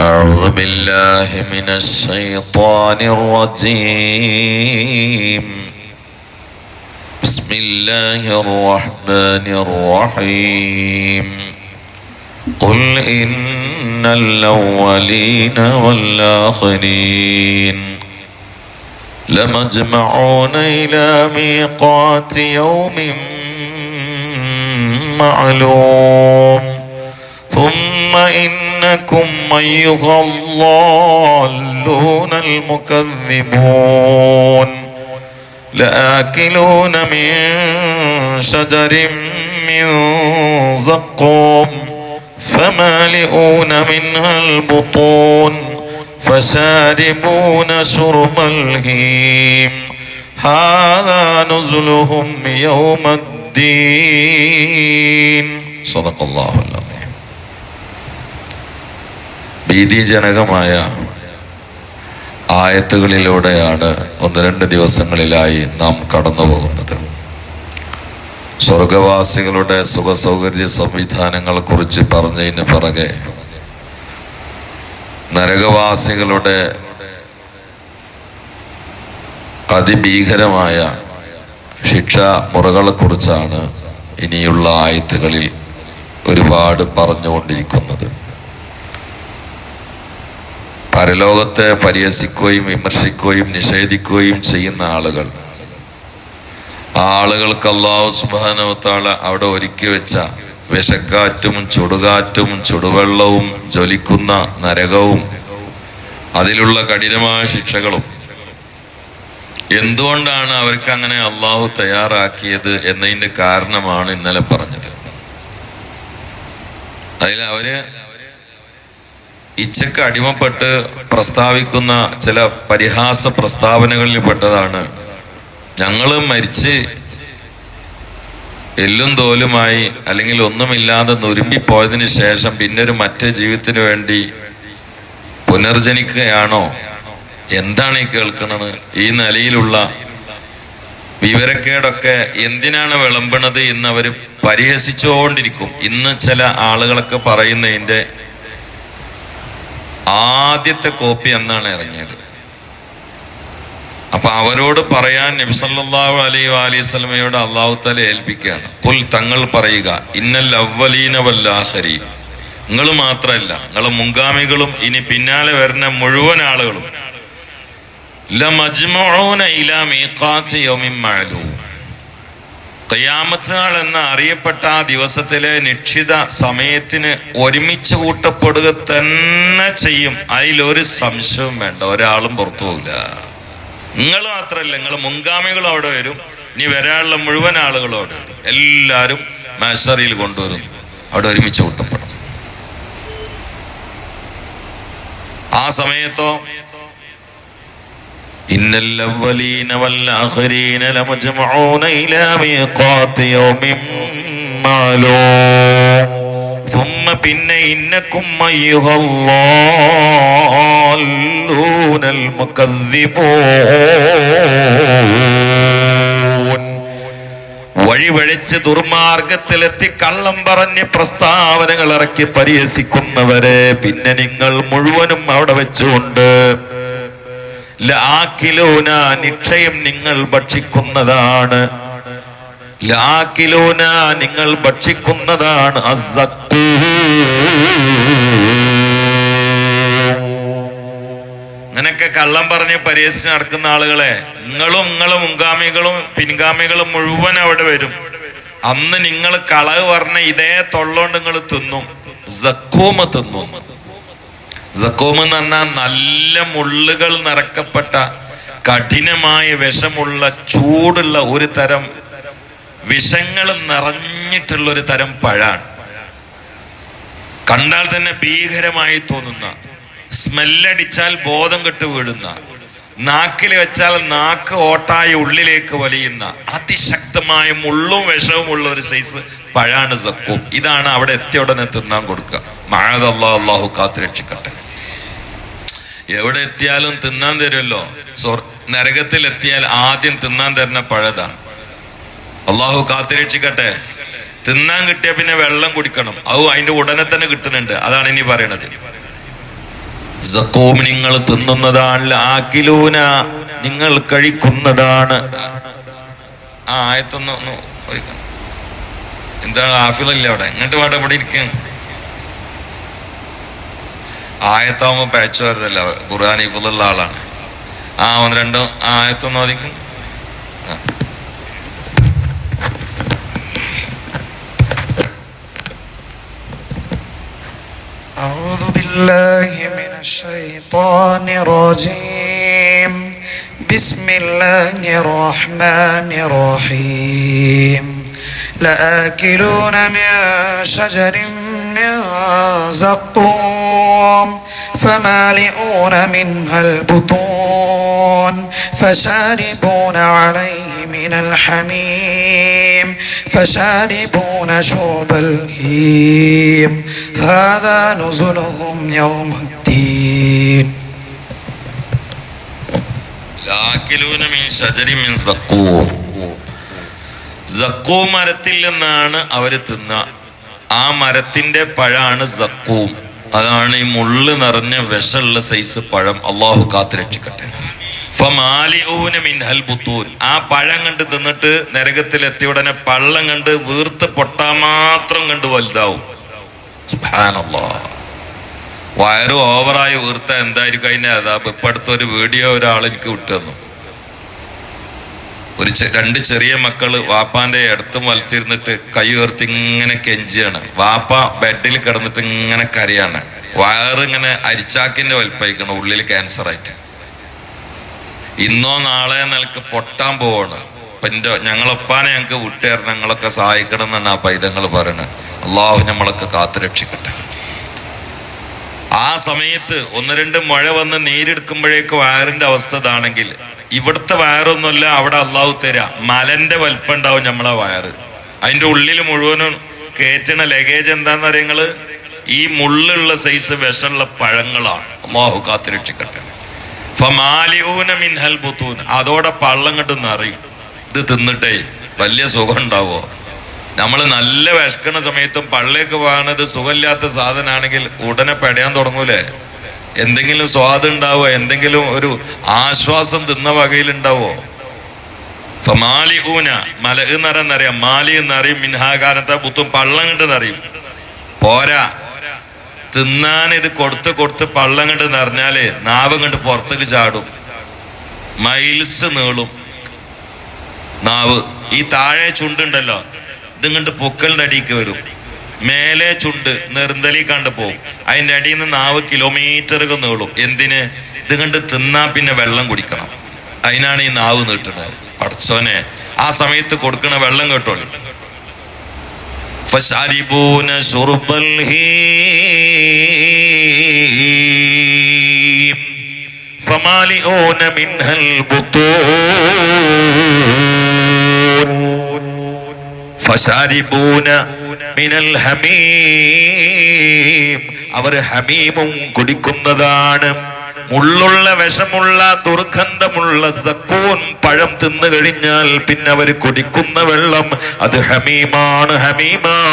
أعوذ بالله من الشيطان الرجيم. بسم الله الرحمن الرحيم. قل إن الأولين والآخرين لمجمعون إلى ميقات يوم معلوم. ثم إنكم أيها الضالون المكذبون لآكلون من شجر من زقوم فمالئون منها البطون فشاربون شرب الهيم هذا نزلهم يوم الدين. صدق الله العظيم. ഭീതിജനകമായ ആയത്തുകളിലൂടെയാണ് ഒന്ന് രണ്ട് ദിവസങ്ങളിലായി നാം കടന്നു പോകുന്നത് സ്വർഗവാസികളുടെ സുഖസൗകര്യ സംവിധാനങ്ങളെ കുറിച്ച് പറഞ്ഞതിന് പിറകെ നരകവാസികളുടെ അതിഭീകരമായ ശിക്ഷ മുറകളെക്കുറിച്ചാണ് ഇനിയുള്ള ആയത്തുകളിൽ ഒരുപാട് പറഞ്ഞുകൊണ്ടിരിക്കുന്നത്. പരലോകത്തെ പരിഹസിക്കുകയും വിമർശിക്കുകയും നിഷേധിക്കുകയും ചെയ്യുന്ന ആളുകൾ. ആ ആളുകൾക്ക് അള്ളാഹു സുബാനവത്താള അവിടെ ഒരുക്കി വെച്ച വിഷക്കാറ്റും ചുടുകാറ്റും ചുടുവെള്ളവും ജ്വലിക്കുന്ന നരകവും അതിലുള്ള കഠിനമായ ശിക്ഷകളും. എന്തുകൊണ്ടാണ് അവർക്ക് അങ്ങനെ അള്ളാഹു തയ്യാറാക്കിയത് എന്നതിന്റെ കാരണമാണ് ഇന്നലെ പറഞ്ഞത്. അതിൽ അവർ ഇച്ഛക്ക് അടിമപ്പെട്ട് പ്രസ്താവിക്കുന്ന ചില പരിഹാസ പ്രസ്താവനകളിൽ പെട്ടതാണ്. ഞങ്ങൾ മരിച്ച് എല്ലും തോലുമായി അല്ലെങ്കിൽ ഒന്നുമില്ലാതെ നുരുമ്പിപ്പോയതിനു ശേഷം പിന്നെ ഒരു മറ്റേ ജീവിതത്തിന് വേണ്ടി പുനർജനിക്കുകയാണോ? എന്താണ് ഈ കേൾക്കുന്നത് ഈ നിലയിലുള്ള വിവരക്കേടൊക്കെ എന്തിനാണ് വിളമ്പണത് എന്ന് അവർ പരിഹസിച്ചുകൊണ്ടിരിക്കും. ഇന്ന് ചില ആളുകളൊക്കെ പറയുന്നതിന്റെ ആദ്യത്തെ കോപ്പി എന്നാണ് ഇറങ്ങിയത്. അപ്പൊ അവരോട് പറയാൻ നബിസല്ലാഹു അലൈ അലൈഹി സ്വലമയോട് അള്ളാഹു തല ഏൽപ്പിക്കുകയാണ്. പുൽ തങ്ങൾ പറയുക ഇന്നൽ അവലീന വല്ലാഹരി നിങ്ങൾ മാത്രമല്ല നിങ്ങൾ മുൻഗാമികളും ഇനി പിന്നാലെ വരുന്ന മുഴുവൻ ആളുകളും. ലമജ്മഊന ഇലാ നാൾ എന്ന അറിയപ്പെട്ട ആ ദിവസത്തിലെ നിക്ഷിത സമയത്തിന് ഒരുമിച്ച് കൂട്ടപ്പെടുക തന്നെ ചെയ്യും. അതിലൊരു സംശയവും വേണ്ട. ഒരാളും പുറത്തു പോകില്ല നിങ്ങൾ മാത്രമല്ല നിങ്ങൾ മുൻഗാമികളും അവിടെ വരും. ഇനി വരാനുള്ള മുഴുവൻ ആളുകളും അവിടെ വരും. എല്ലാവരും മാഷറിയിൽ കൊണ്ടുവരും. അവിടെ ഒരുമിച്ച് കൂട്ടപ്പെടും ആ സമയത്തോ إن الأولين والآخرين لمجمعون إلى ميقات يوم معلوم ثم بن إنكم أيها الضالون المكذبون വഴിവഴിച്ച് ദുർമാർഗത്തിലെത്തി കള്ളം പറഞ്ഞ് പ്രസ്താവനകൾ ഇറക്കി പരിഹസിക്കുന്നവരെ പിന്നെ നിങ്ങൾ മുഴുവനും അവിടെ വെച്ചുകൊണ്ട് ലാക്കിലൂന നിക്ഷയം നിങ്ങൾ ഭക്ഷിക്കുന്നതാണ്. ലാക്കിലോന നിങ്ങൾ ഭക്ഷിക്കുന്നതാണ്. അസക്കൂ അങ്ങനൊക്കെ കള്ളം പറഞ്ഞ് പരിഹസിച്ച് നടക്കുന്ന ആളുകളെ നിങ്ങളും നിങ്ങളും മുൻഗാമികളും പിൻഗാമികളും മുഴുവൻ അവിടെ വരും. അന്ന് നിങ്ങൾ കളവ് പറഞ്ഞ ഇതേ തൊള്ളോണ്ട് നിങ്ങൾ തിന്നും. സക്കൂമ തിന്നും. സക്കോം എന്ന് പറഞ്ഞാൽ നല്ല മുള്ളുകൾ നിറക്കപ്പെട്ട കഠിനമായ വിഷമുള്ള ചൂടുള്ള ഒരു തരം വിഷങ്ങൾ നിറഞ്ഞിട്ടുള്ള ഒരു തരം പഴാണ്. കണ്ടാൽ തന്നെ ഭീകരമായി തോന്നുന്ന സ്മെല്ലടിച്ചാൽ ബോധം കെട്ട് വീഴുന്ന നാക്കിൽ വെച്ചാൽ നാക്ക് ഓട്ടായ ഉള്ളിലേക്ക് വലിയുന്ന അതിശക്തമായ മുള്ളും വിഷവും ഉള്ള ഒരു സൈസ് പഴാണ് സക്കും ഇതാണ് അവിടെ എത്തിയ ഉടനെ തിന്നാൻ കൊടുക്കുക. മഴ അള്ളാഹു കാത്തു രക്ഷിക്കട്ടെ എവിടെ എത്തിയാലും തിന്നാൻ തരുമല്ലോ. നരകത്തിൽ എത്തിയാൽ ആദ്യം തിന്നാൻ തരുന്ന പഴതാണ്. അള്ളാഹു കാത്തിരക്ഷിക്കട്ടെ തിന്നാൻ കിട്ടിയ പിന്നെ വെള്ളം കുടിക്കണം. അത് അതിന്റെ ഉടനെ തന്നെ കിട്ടുന്നുണ്ട്. അതാണ് ഇനി പറയണത്. നിങ്ങൾ തിന്നുന്നതാണ് ആക്കിലൂന നിങ്ങൾ കഴിക്കുന്നതാണ്. ആ ആയത്തൊന്ന്. എന്താണ് ആഫിലല്ലേ അവിടെ? ഇങ്ങോട്ട് വേണ്ട ഇവിടെ ഇരിക്കും ആയത്താവുമ്പോ പേച്ചു വരുതല്ല ഖുർആൻ ഇഫുള്ള ആളാണ് ആ ഒന്ന് രണ്ടോ ആ ആയത്തൊന്ന് വാദിക്കും ആ. أعوذ بالله من الشيطان الرجيم بسم الله الرحمن الرحيم لآكلون من شجر من زقوم فمالئون منها البطون فشاربون عليه من الحميم فشاربون شرب الهيم هذا نزلهم يوم الدين ലാക്കിലൂന മിൻ ശജരി മിൻ സക്കൂം സക്കൂം മരത്തിൽ നിന്നാണ് അവര് തിന്ന ആ മരത്തിന്റെ പഴാണ് സക്കൂം അതാണ് ഈ മുള്ള് നിറഞ്ഞ വിഷമുള്ള സൈസ് പഴം അള്ളാഹു കാത്തു രക്ഷിക്കട്ടെ. ആ പഴം കണ്ട് തിന്നിട്ട് നരകത്തിലെത്തിയ ഉടനെ പള്ളം കണ്ട് വീർത്ത് പൊട്ടാ മാത്രം കണ്ട് വലുതാവും. വയറ് ഓവറായി വീർത്ത എന്തായിരിക്കും അതിന്റെ അതാ ഇപ്പൊ അടുത്തൊരു വീഡിയോ ഒരാൾ എനിക്ക് വിട്ടു തന്നു ഒരു രണ്ട് ചെറിയ മക്കൾ വാപ്പാന്റെ അടുത്തും വലത്തിരുന്നിട്ട് കൈ ഉയർത്തി ഇങ്ങനെ കെഞ്ചിയാണ്. വാപ്പ ബെഡിൽ കിടന്നിട്ട് ഇങ്ങനെ കരയാണ്. വയറിങ്ങനെ അരിച്ചാക്കിന്റെ വലിപ്പയക്കണം ഉള്ളിൽ ക്യാൻസർ ആയിട്ട് ഇന്നോ നാളെ നിലയ്ക്ക് പൊട്ടാൻ പോവാണ്. അപ്പൊ എന്റെ ഞങ്ങളൊപ്പാനെ ഞങ്ങൾക്ക് വിട്ടുതരണം ഞങ്ങളൊക്കെ സഹായിക്കണം എന്നാണ് ആ പൈതങ്ങൾ പറയുന്നത് അള്ളാഹു നമ്മളൊക്കെ കാത്തു രക്ഷിക്കട്ടെ. ആ സമയത്ത് ഒന്ന് രണ്ട് മഴ വന്ന് നീരെടുക്കുമ്പോഴേക്ക് വയറിന്റെ അവസ്ഥ ഇതാണെങ്കിൽ ഇവിടുത്തെ വയറൊന്നുമല്ല അവിടെ അള്ളാഹു തരാ. മലന്റെ വലിപ്പം ഉണ്ടാവും നമ്മളെ വയറ്. അതിന്റെ ഉള്ളിൽ മുഴുവനും കയറ്റണ ലഗേജ് എന്താന്ന് അറിയങ്ങൾ ഈ മുള്ളുള്ള സൈസ് വിഷമുള്ള പഴങ്ങളാണ്. അള്ളാഹു കാത്തിരക്ഷിക്കട്ടെ. ഫമാലിയൂന അതോടെ പള്ളം കണ്ട് നിറയും. ഇത് തിന്നിട്ടേ വലിയ സുഖം ഉണ്ടാവോ നമ്മൾ നല്ല വിശക്കണ സമയത്തും പള്ളിയൊക്കെ പോകുന്നത് സുഖമില്ലാത്ത സാധനമാണെങ്കിൽ ഉടനെ പെടയാൻ തുടങ്ങൂലേ? എന്തെങ്കിലും സ്വാദ് ഉണ്ടാവോ എന്തെങ്കിലും ഒരു ആശ്വാസം തിന്ന വകയിൽ ഉണ്ടാവോ മാലി ഊന മല എന്നറിയാം മാലി എന്നറിയും മിൻഹാകാരത്തെ പുത്തും പള്ളം കണ്ട് നിറയും പോരാ. തിന്നാൻ ഇത് കൊടുത്ത് കൊടുത്ത് പള്ളം കണ്ട് നിറഞ്ഞാൽ നാവ് കണ്ട് പുറത്തേക്ക് ചാടും. മൈൽസ് നീളും. നാവ്. ഈ താഴെ ചുണ്ടുണ്ടല്ലോ. ഇതും കണ്ട് പൊക്കലിന്റെ അടിക്ക് വരും. മേലെ ചുണ്ട് നിർന്തലി കണ്ട് പോകും അതിന്റെ അടിയിൽ നിന്ന് നാവ് കിലോമീറ്ററുകൾ നീളും. എന്തിന്? ഇത് കണ്ട് തിന്നാ പിന്നെ വെള്ളം കുടിക്കണം. അതിനാണ് ഈ നാവ് നീട്ടുന്നത്. പടച്ചോനെ ആ സമയത്ത് കൊടുക്കണ വെള്ളം കേട്ടോളി. ഫസാരിബൂന മിനൽ ഹമീം. അവർ ഹമീമും കുടിക്കുന്നതാണ്. മുള്ളുള്ള വിഷമുള്ള ദുർഗന്ധമുള്ള സക്കൂൻ പഴം തിന്നു കഴിഞ്ഞാൽ പിന്നെ അവർ കുടിക്കുന്ന വെള്ളം അത് ഹമീമാണ് ഹമീമാണ്.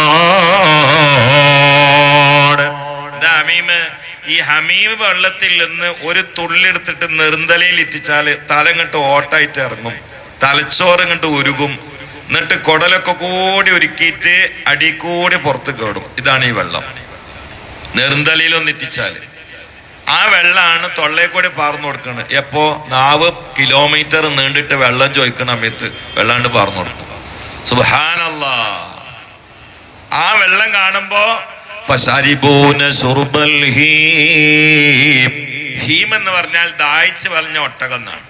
ഹമീമ് ഈ ഹമീം വെള്ളത്തിൽ നിന്ന് ഒരു തുള്ളിയെടുത്തിട്ട് നെറുന്തലയിൽ ഇറ്റിച്ചാൽ തലങ്ങട്ട് ഓട്ടായിട്ട് ഇറങ്ങും. തലച്ചോറങ്ങട്ട് ഉരുകും. എന്നിട്ട് കുടലൊക്കെ കൂടി ഒരുക്കിയിട്ട് കൂടി പുറത്ത് കേടും. ഇതാണ് ഈ വെള്ളം. നെറുന്തലയിലൊന്ന് ഒന്നിറ്റിച്ചാൽ ആ വെള്ളമാണ് തൊള്ളയെ കൂടി പാർന്നു കൊടുക്കുന്നത് എപ്പോ? നാവ് കിലോമീറ്റർ നീണ്ടിട്ട് വെള്ളം ചോദിക്കണ സമയത്ത് വെള്ളാണ്ട് പാർന്നു കൊടുക്കും. സുബാനല്ലാ ആ വെള്ളം കാണുമ്പോ ഹീം. എന്ന് പറഞ്ഞാൽ ദാഹിച്ച് വലഞ്ഞ ഒട്ടകം എന്നാണ്.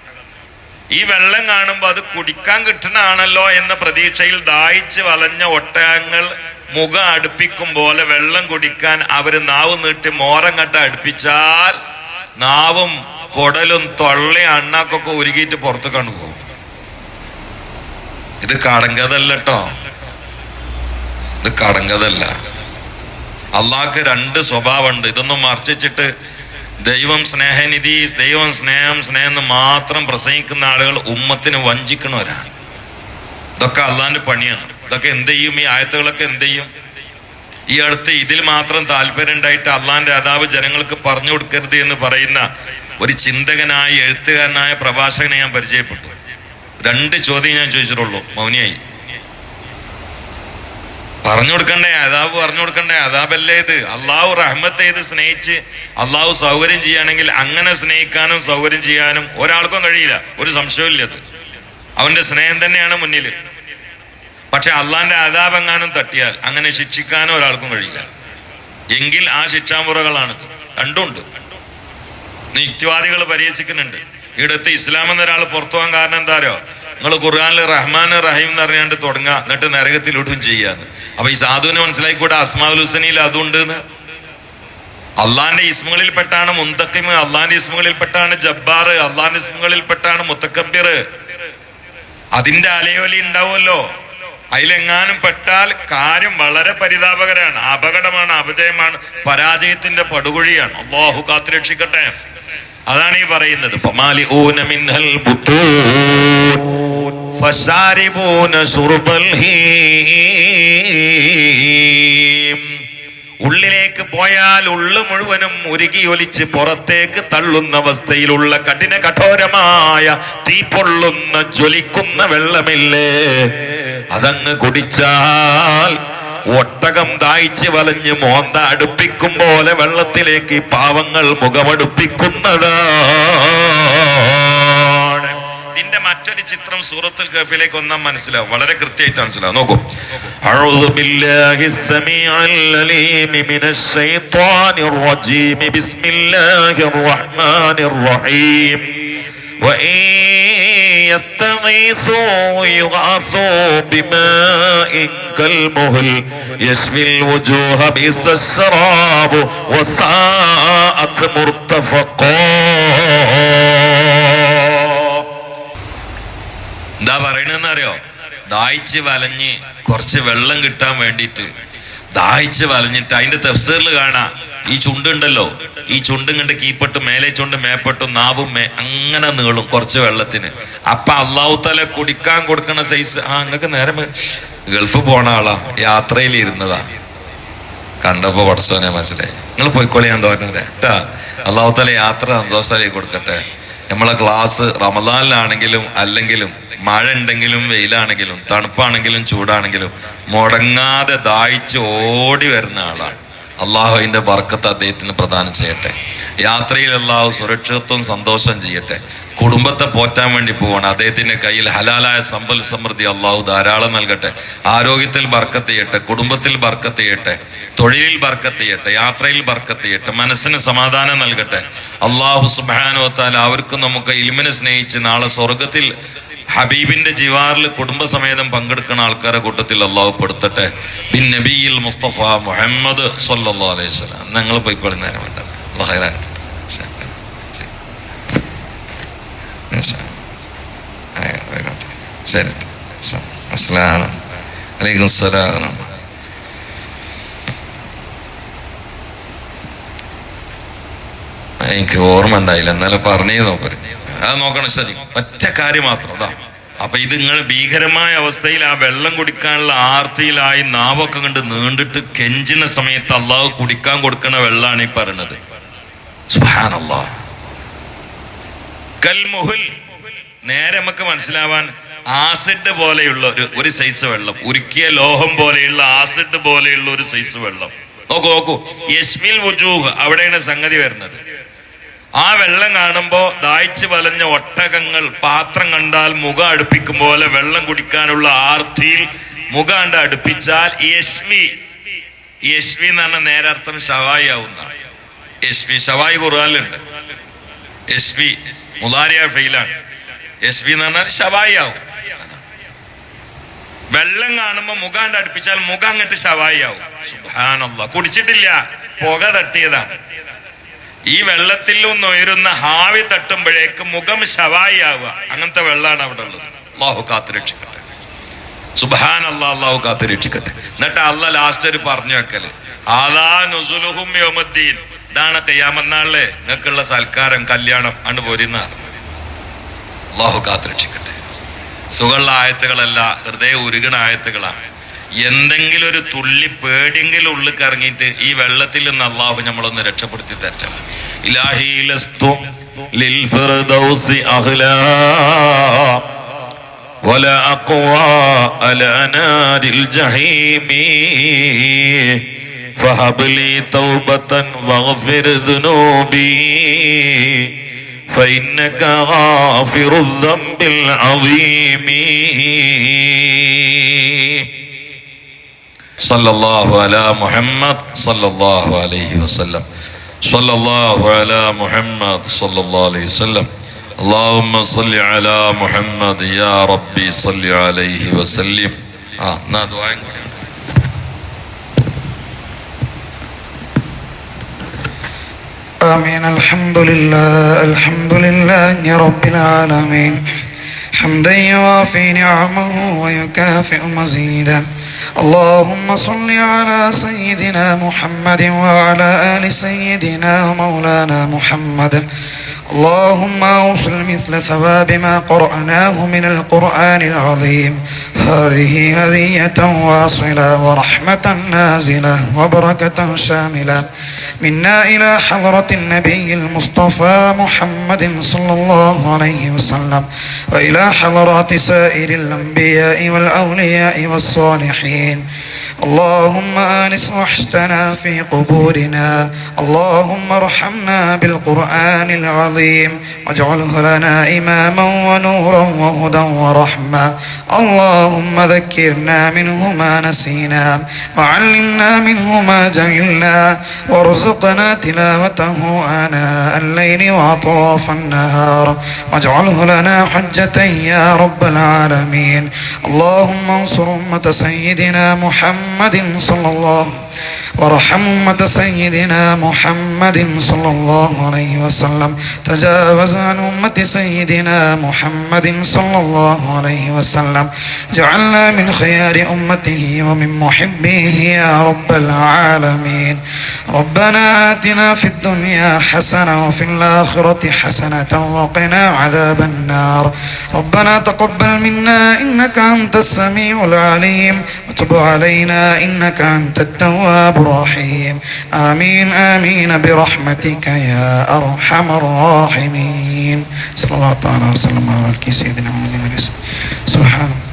ഈ വെള്ളം കാണുമ്പോൾ അത് കുടിക്കാൻ കിട്ടണാണല്ലോ എന്ന പ്രതീക്ഷയിൽ ദാഹിച്ച് വലഞ്ഞ ഒട്ടകങ്ങൾ മുഖം അടുപ്പിക്കും പോലെ വെള്ളം കുടിക്കാൻ അവർ നാവ് നീട്ടി മോരം കട്ട അടുപ്പിച്ചാൽ നാവും കൊടലും തൊള്ളയും അണ്ണാക്കൊക്കെ ഉരുകിയിട്ട് പുറത്ത് പോകും. ഇത് കടങ്കതല്ല കേട്ടോ ഇത് കടങ്കതല്ല. അള്ളാഹ്ക്ക് രണ്ട് സ്വഭാവമുണ്ട്. ഇതൊന്നും മർച്ചിച്ചിട്ട് ദൈവം സ്നേഹനിധി ദൈവം സ്നേഹം സ്നേഹം മാത്രം പ്രസംഗിക്കുന്ന ആളുകൾ ഉമ്മത്തിന് വഞ്ചിക്കണവരാണ് ഇതൊക്കെ അള്ളാന്റെ പണിയാണ്. ഇതൊക്കെ എന്ത് ചെയ്യും? ഈ ആയത്തുകളൊക്കെ എന്ത് ചെയ്യും? ഈ അടുത്ത് ഇതിൽ മാത്രം താല്പര്യം ഉണ്ടായിട്ട് അള്ളാന്റെ അതാവ് ജനങ്ങൾക്ക് പറഞ്ഞു കൊടുക്കരുത് എന്ന് പറയുന്ന ഒരു ചിന്തകനായ എഴുത്തുകാരനായ പ്രഭാഷകനെ ഞാൻ പരിചയപ്പെട്ടു. രണ്ട് ചോദ്യം ഞാൻ ചോദിച്ചിട്ടുള്ളൂ. മൗനിയായി. പറഞ്ഞു കൊടുക്കണ്ടേ അതാബ് പറഞ്ഞു കൊടുക്കണ്ടേ അതാബല്ലേ ഇത്. അള്ളാഹു റഹ്മത്ത് ചെയ്ത് സ്നേഹിച്ച് അള്ളാഹു സൗകര്യം ചെയ്യുകയാണെങ്കിൽ അങ്ങനെ സ്നേഹിക്കാനും സൗകര്യം ചെയ്യാനും ഒരാൾക്കും കഴിയില്ല. ഒരു സംശയമില്ല അത്. അവന്റെ സ്നേഹം തന്നെയാണ് മുന്നിൽ പക്ഷെ അള്ളാന്റെ അതാബ് എങ്ങാനും തട്ടിയാൽ അങ്ങനെ ശിക്ഷിക്കാനും ഒരാൾക്കും കഴിയില്ല. എങ്കിൽ ആ ശിക്ഷാമുറകളാണ് രണ്ടുമുണ്ട് യുക്തിവാദികൾ പരിഹസിക്കുന്നുണ്ട്. ഇവിടുത്തെ ഇസ്ലാം എന്നൊരാൾ പുറത്തു പോകാൻ കാരണം എന്താ അറിയോ? നിങ്ങൾ ഖുർആാനിൽ റഹ്മാൻ റഹീം എന്ന് അറിയാണ്ട് തുടങ്ങുക എന്നിട്ട് നരകത്തിലൂടും ചെയ്യാന്ന് അപ്പൊ ഈ സാധുവിന് മനസ്സിലായിക്കൂടെ? അസ്മാഉൽ ഹുസനിയിൽ അതുണ്ട് അള്ളാന്റെ ഇസ്മുകളിൽ പെട്ടാണ് മുന്തക്കിമ് അള്ളാന്റെ ഇസ്മുകളിൽ പെട്ടാണ് ജബ്ബാർ അള്ളാന്റെ ഇസ്മുകളിൽ പെട്ടാണ് മുത്തക്കബിർ. അതിന്റെ അലയോലി ഉണ്ടാവുമല്ലോ. അതിലെങ്ങാനും പെട്ടാൽ കാര്യം വളരെ പരിതാപകരമാണ് അപകടമാണ് അപജയമാണ് പരാജയത്തിന്റെ പടുകുഴിയാണ്. അള്ളാഹു കാത്തുരക്ഷിക്കട്ടെ. അതാണ് ഈ പറയുന്നത്. ഫമാലിഊന മിൻഹൽ ഉള്ളിലേക്ക് പോയാൽ ഉള്ളു മുഴുവനും ഉരുകി ഒലിച്ച് പുറത്തേക്ക് തള്ളുന്ന അവസ്ഥയിലുള്ള കഠിന കഠോരമായ തീ പൊള്ളുന്ന ജ്വലിക്കുന്ന വെള്ളമില്ലേ? അതങ്ങ് കുടിച്ചാൽ ഒട്ടകം ദാഹിച്ച് വലഞ്ഞ് മോന്ത അടുപ്പിക്കും പോലെ വെള്ളത്തിലേക്ക് പാവങ്ങൾ മുഖമടുപ്പിക്കുന്നതാണ് ഇതിന്റെ മറ്റൊരു ചിത്രം സൂറത്തുൽ കഫിലേക്ക് ഒന്നാം മനസ്സിലാവും വളരെ കൃത്യമായിട്ട് മനസ്സിലാവും നോക്കൂ أعوذ بالله السميع العليم من الشيطان الرجيم بسم الله الرحمن الرحيم وإن يستغيثوا يغاثوا بماء كالمهل يشفي الوجوه بئس الشراب وساءت مرتفقا എന്താ പറയണെന്ന് അറിയോ? ദാഹിച്ച് വലഞ്ഞ് കുറച്ച് വെള്ളം കിട്ടാൻ വേണ്ടിയിട്ട്. ദാഹിച്ച് വലഞ്ഞിട്ട് അതിന്റെ തെഫ്സീറിൽ കാണാ ഈ ചുണ്ടുണ്ടല്ലോ. ഈ ചുണ്ടും കണ്ട് കീപ്പട്ട് മേലെ ചുണ്ട് മേപ്പട്ടും നാവും മേ അങ്ങനെ നീളും കുറച്ച് വെള്ളത്തിന്. അപ്പൊ അള്ളാഹു തല കുടിക്കാൻ കൊടുക്കണ സൈസ് ആ നിങ്ങൾക്ക് നേരെ ഗൾഫ് പോണ ആളാ യാത്രയിൽ ഇരുന്നതാ. കണ്ടപ്പോ പടച്ചോനെ മനസ്സിലായി. നിങ്ങൾ പോയിക്കോളി ഞാൻ തോന്നുന്നത് കേട്ടാ അള്ളാഹു തല യാത്ര സന്തോഷമായി കൊടുക്കട്ടെ. നമ്മളെ ക്ലാസ് റമദാനിലാണെങ്കിലും അല്ലെങ്കിലും മഴ ഉണ്ടെങ്കിലും വെയിലാണെങ്കിലും തണുപ്പാണെങ്കിലും ചൂടാണെങ്കിലും മുടങ്ങാതെ ദാഹിച്ച് ഓടി വരുന്ന ആളാണ്. അള്ളാഹുവിന്റെ ബർക്കത്ത് അദ്ദേഹത്തിന് പ്രദാനം ചെയ്യട്ടെ. യാത്രയിൽ അള്ളാഹു സുരക്ഷിതത്വം സന്തോഷം ചെയ്യട്ടെ. കുടുംബത്തെ പോറ്റാൻ വേണ്ടി പോവാണ്. അദ്ദേഹത്തിന്റെ കയ്യിൽ ഹലാലായ സമ്പൽ സമൃദ്ധി അള്ളാഹു ധാരാളം നൽകട്ടെ. ആരോഗ്യത്തിൽ ബർക്കത്ത് ചെയ്യട്ടെ. കുടുംബത്തിൽ ബർക്കത്ത് ചെയ്യട്ടെ. തൊഴിലിൽ ബർക്കത്ത് ചെയ്യട്ടെ. യാത്രയിൽ ബർക്കത്ത് ചെയ്യട്ടെ. മനസ്സിന് സമാധാനം നൽകട്ടെ. അള്ളാഹു സുബാനുവത്താൽ അവർക്കും നമുക്ക് ഇൽമിനെ സ്നേഹിച്ച് നാളെ സ്വർഗത്തിൽ ഹബീബിന്റെ ജിവാറിൽ കുടുംബസമേതം പങ്കെടുക്കുന്ന ആൾക്കാരെ കൂട്ടത്തിൽ അള്ളാഹു പെടുത്തട്ടെ ബിൻ നബിയിൽ മുസ്തഫ മുഹമ്മദ് സല്ലല്ലാഹു അലൈഹി വസല്ലം നിങ്ങൾ പോയിക്കോളി നേരം വേണ്ട. അലൈക്കും എനിക്ക് ഓർമ്മ ഉണ്ടായില്ല എന്നാലും പറഞ്ഞു നോക്കരുത് അത് നോക്കണം ശരി ഒറ്റ കാര്യം മാത്രം അതാ. അപ്പൊ ഇത് നിങ്ങൾ ഭീകരമായ അവസ്ഥയിൽ ആ വെള്ളം കുടിക്കാനുള്ള ആർത്തിയിലായി നാവൊക്കെ കണ്ട് നീണ്ടിട്ട് കെഞ്ചിന സമയത്ത് അള്ളാഹ് കുടിക്കാൻ കൊടുക്കണ വെള്ളമാണ് ഈ പറയണത്. കൽമുഹുൽ. നേരെ നമുക്ക് മനസ്സിലാവാൻ ആസിഡ് പോലെയുള്ള ഒരു ഒരു സൈസ് വെള്ളം. ഉരുക്കിയ ലോഹം പോലെയുള്ള ആസിഡ് പോലെയുള്ള ഒരു സൈസ് വെള്ളം. നോക്കൂ നോക്കൂ. യസ്മിൽ വുജൂഹ്. അവിടെയാണ് സംഗതി വരുന്നത്. ആ വെള്ളം കാണുമ്പോൾ ദാഹിച്ചു വലഞ്ഞ ഒട്ടകങ്ങൾ പാത്രം കണ്ടാൽ മുഖം അടുപ്പിക്കും പോലെ വെള്ളം കുടിക്കാനുള്ള ആർത്തിയിൽ മുഖം കണ്ട് അടുപ്പിച്ചാൽ യശ്മി യശ്മി എന്ന് പറഞ്ഞ നേരെ അർത്ഥം ഷവായി ആവുന്ന യശ്മി ഷവായി ഖുർആനിലുണ്ട്. യശ്മി മുലാരിയ ഫെയിലാണ് യശ്മി എന്ന് പറഞ്ഞാൽ ഷവായി ആവും. വെള്ളം കാണുമ്പോൾ മുഖം കണ്ട് അടുപ്പിച്ചാൽ മുഖം അങ്ങോട്ട് ഷവായി ആവും. കുടിച്ചിട്ടില്ല. പുക തട്ടിയതാണ്. ഈ വെള്ളത്തിൽ നിന്ന് ഉയരുന്ന ഹാവി തട്ടുമ്പോഴേക്ക് മുഖം ശവായി ആവുക. അങ്ങനത്തെ വെള്ളമാണ് അവിടെ ഉള്ളത്. അള്ളാഹു കാത്തുരക്ഷിക്കട്ടെ സുബാൻ അള്ളാഹ് അള്ളാഹു കാത്തു രക്ഷിക്കട്ടെ. എന്നിട്ട് അള്ള ലാസ്റ്റ് ഒരു പറഞ്ഞു വെക്കൽ. ആലാ നുസുലുഹും യോമദ്ദീൻ. ഇതാണ് കയ്യാമെന്നാളെ നിങ്ങൾക്കുള്ള സൽക്കാരം കല്യാണം. ആണ് പോരുന്ന. അള്ളാഹു കാത്തുരക്ഷിക്കട്ടെ സുഖമുള്ള ആയത്തുകളല്ല ഹൃദയ ഉരുകണ ആയത്തുകളാണ്. എന്തെങ്കിലും ഒരു തുള്ളി പേടിയെങ്കിലും ഉള്ളിൽ ഇറങ്ങിയിട്ട് ഈ വെള്ളത്തിൽ നിന്ന് അള്ളാഹു നമ്മളൊന്ന് രക്ഷപ്പെടുത്തി തരണം ഇലാഹി ലസ്തു ലിൽ ഫിർദൗസി അഹ്ലാ ولا أقوى على نار الجحيم فهب لي توبة واغفر ذنوبي فإنك غافر الذنب العظيم صلى الله على محمد صلى الله عليه وسلم. صلى الله على محمد صلى الله عليه وسلم. اللهم صل على محمد يا ربي صل عليه وسلم. آه نا دعاء آمين الحمد لله الحمد لله رب العالمين حمدا يوافي نعمه ويكافئ مزيدا اللهم صل على سيدنا محمد وعلى آل سيدنا مولانا محمد. اللهم أوصل مثل ثواب ما قرأناه من القرآن العظيم. هذه هدية واصلة ورحمة نازلة وبركة شاملة. منا إلى حضرة النبي المصطفى محمد صلى الله عليه وسلم وإلى حضرات سائر الأنبياء والأولياء والصالحين. اللهم آنس وحشتنا في قبورنا. اللهم ارحمنا بالقرآن العظيم واجعله لنا إماما ونورا وهدى ورحمة. اللهم ذكرنا منه ما نسينا وعلمنا منه ما جهلنا وارزقنا تلاوته آناء الليل وأطراف النهار واجعله لنا حجة يا رب العالمين. اللهم انصر أمة سيدنا محمد صلى الله عليه وارحم أمة سيدنا محمد صلى الله عليه وسلم. تجاوز عن أمة سيدنا محمد صلى الله عليه وسلم. جعلنا من خيار أمته ومن محبيه يا رب العالمين. ربنا آتنا في الدنيا حسنة وفي الآخرة حسنة وقنا عذاب النار. ربنا تقبل منا إنك أنت السميع العليم. وتب علينا إنك أنت التواب الرحيم. آمين آمين برحمتك يا أرحم الراحمين. صلى الله تعالى وسلم على سيدنا محمد سبحانه